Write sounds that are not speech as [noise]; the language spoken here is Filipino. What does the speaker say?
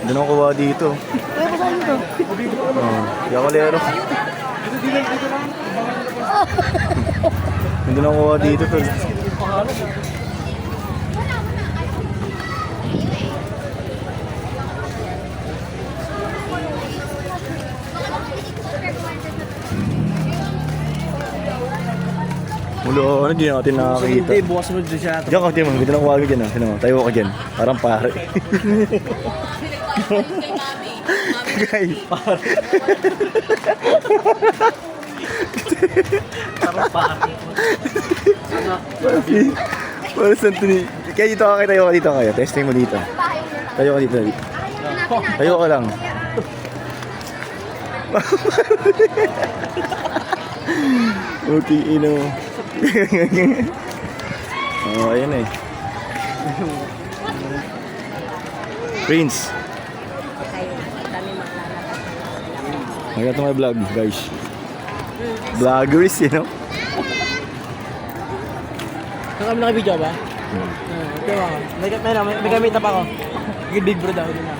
Hindi na kuha dito. Ay, basahin nyo to. Oh, yakalero. Hindi na kuha dito tol. Mulo, ano di natin nakakita. Hindi, bukas mo dyan siya. Diyan ka, Timon. Dito lang kuha ka dyan. ah. Sino mo? Tayo ka dyan. Parang pare. [laughs] Guys. Parang pari. Wala sa ni. Kaya dito ka, tayo ka dito kayo. Testing mo dito. Tayo ka dito. Tayo ka lang. Okay, ino. oh, ayun eh. Prince. Maganda to my vlog, guys. Vloggers, you know? Kung kami naka-video ba? Hmm. Ah, Okay, mga. May, may, may, may gamit na pa ako. Big bro daw. Yun na.